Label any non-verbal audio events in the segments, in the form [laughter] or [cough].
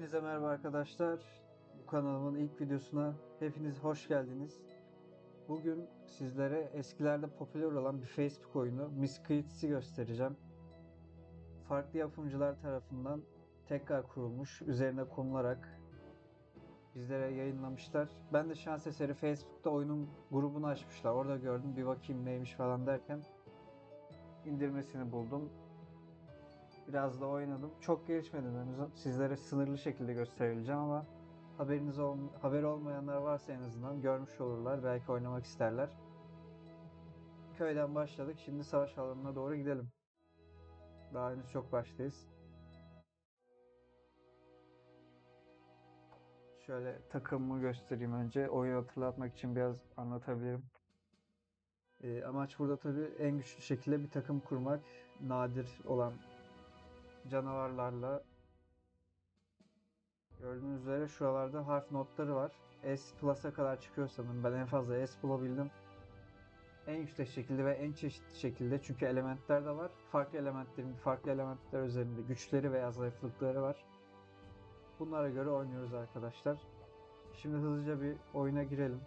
Hepinize merhaba arkadaşlar. Bu kanalımın ilk videosuna hepiniz hoş geldiniz. Bugün sizlere eskilerde popüler olan bir Facebook oyunu Miscreats'i göstereceğim. Farklı yapımcılar tarafından tekrar kurulmuş, üzerine konularak bizlere yayınlamışlar. Ben de şans eseri Facebook'ta oyunun grubunu açmışlar. Orada gördüm bir bakayım neymiş falan derken indirmesini buldum. Biraz da oynadım. Çok gelişmedim henüz. Sizlere sınırlı şekilde gösterebileceğim ama haberiniz ol haber olmayanlar varsa en azından görmüş olurlar. Belki oynamak isterler. Köyden başladık. Şimdi savaş alanına doğru gidelim. Daha henüz çok baştayız. Şöyle takımımı göstereyim önce. Oyunu hatırlatmak için biraz anlatabilirim. Ee, amaç burada tabii en güçlü şekilde bir takım kurmak. Nadir olan canavarlarla gördüğünüz üzere şuralarda harf notları var. S Plus'a kadar çıkıyor sanırım. Ben en fazla S bulabildim. En yüksek şekilde ve en çeşitli şekilde çünkü elementler de var. Farklı elementlerin farklı elementler üzerinde güçleri veya zayıflıkları var. Bunlara göre oynuyoruz arkadaşlar. Şimdi hızlıca bir oyuna girelim.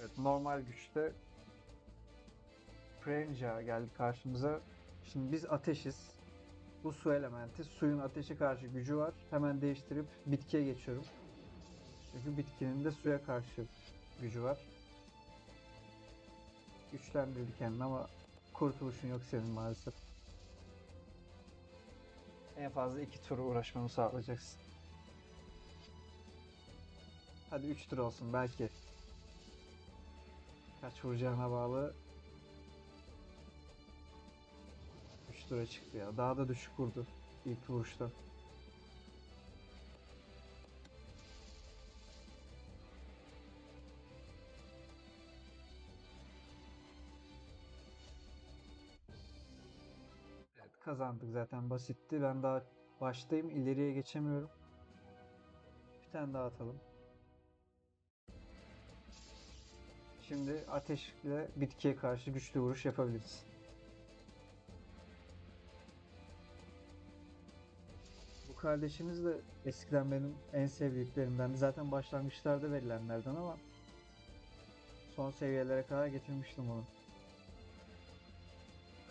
Evet normal güçte Prenja geldi karşımıza. Şimdi biz ateşiz. Bu su elementi. Suyun ateşe karşı gücü var. Hemen değiştirip bitkiye geçiyorum. Çünkü bitkinin de suya karşı gücü var. Güçlendirdi kendini ama kurtuluşun yok senin maalesef. En fazla iki tur uğraşmamı sağlayacaksın. Hadi 3 tur olsun belki. Kaç vuracağına bağlı. 3 lira çıktı ya. Daha da düşük vurdu ilk vuruşta. Evet kazandık zaten basitti. Ben daha baştayım. ileriye geçemiyorum. Bir tane daha atalım. Şimdi ateşle bitkiye karşı güçlü vuruş yapabiliriz. Kardeşimiz de eskiden benim en sevdiklerimden. Zaten başlangıçlarda verilenlerden ama son seviyelere kadar getirmiştim onu.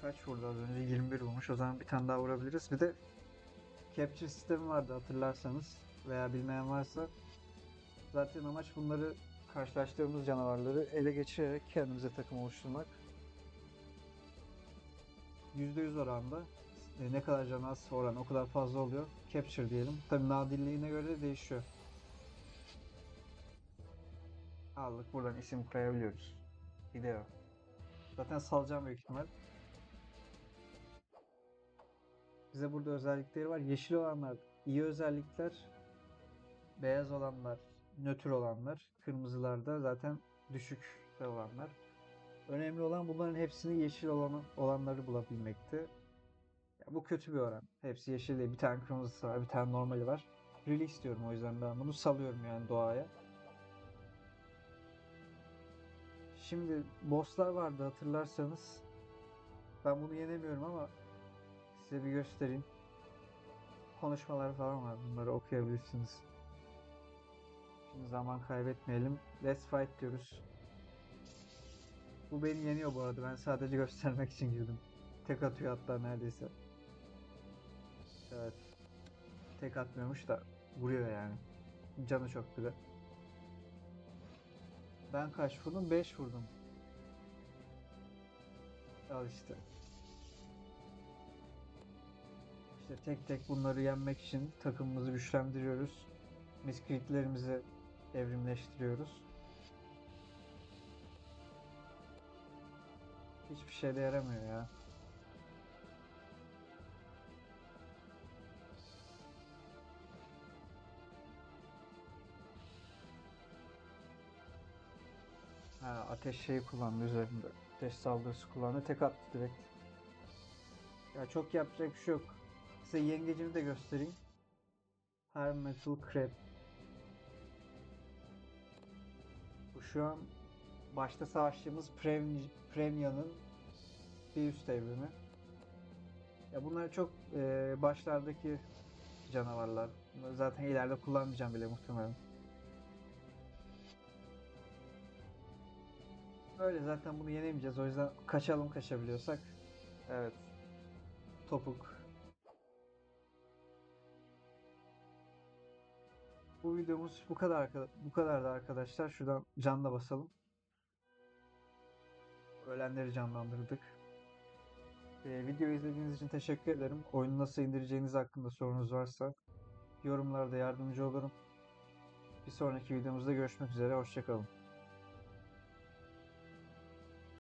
Kaç vurdu az önce? 21 vurmuş. O zaman bir tane daha vurabiliriz. Bir de capture sistemi vardı hatırlarsanız veya bilmeyen varsa. Zaten amaç bunları karşılaştığımız canavarları ele geçirerek kendimize takım oluşturmak. %100 oranda e, ne kadar can az oran o kadar fazla oluyor. Capture diyelim. Tabi nadirliğine göre de değişiyor. Aldık buradan isim koyabiliyoruz. Video. Zaten salacağım büyük ihtimal. Bize burada özellikleri var. Yeşil olanlar iyi özellikler. Beyaz olanlar nötr olanlar. Kırmızılar da zaten düşük olanlar. Önemli olan bunların hepsini yeşil olan, olanları bulabilmekti. Bu kötü bir oran. Hepsi yeşil değil. Bir tane kırmızısı var, bir tane normali var. Release istiyorum o yüzden ben bunu salıyorum yani doğaya. Şimdi bosslar vardı hatırlarsanız. Ben bunu yenemiyorum ama size bir göstereyim. Konuşmalar falan var. Bunları okuyabilirsiniz. Şimdi zaman kaybetmeyelim. Let's fight diyoruz. Bu beni yeniyor bu arada. Ben sadece [laughs] göstermek için girdim. Tek atıyor hatta neredeyse. Evet. Tek atmıyormuş da vuruyor yani. Canı çok bile. Ben kaç vurdum? 5 vurdum. Al işte. İşte tek tek bunları yenmek için takımımızı güçlendiriyoruz. Miskritlerimizi evrimleştiriyoruz. Hiçbir şeyde yaramıyor ya. Ha, ateş şeyi kullandı üzerinde. Ateş saldırısı kullandı. Tek attı direkt. Ya çok yapacak bir şey yok. Size yengecimi de göstereyim. Her Metal Crab. Bu şu an başta savaştığımız Premia'nın bir üst evrimi. Ya bunlar çok e, başlardaki canavarlar. Zaten ileride kullanmayacağım bile muhtemelen. Böyle zaten bunu yenemeyeceğiz. O yüzden kaçalım kaçabiliyorsak. Evet. Topuk. Bu videomuz bu kadar bu kadardı arkadaşlar. Şuradan canla basalım. Ölenleri canlandırdık. Ee, videoyu izlediğiniz için teşekkür ederim. Oyunu nasıl indireceğiniz hakkında sorunuz varsa yorumlarda yardımcı olurum. Bir sonraki videomuzda görüşmek üzere. Hoşçakalın.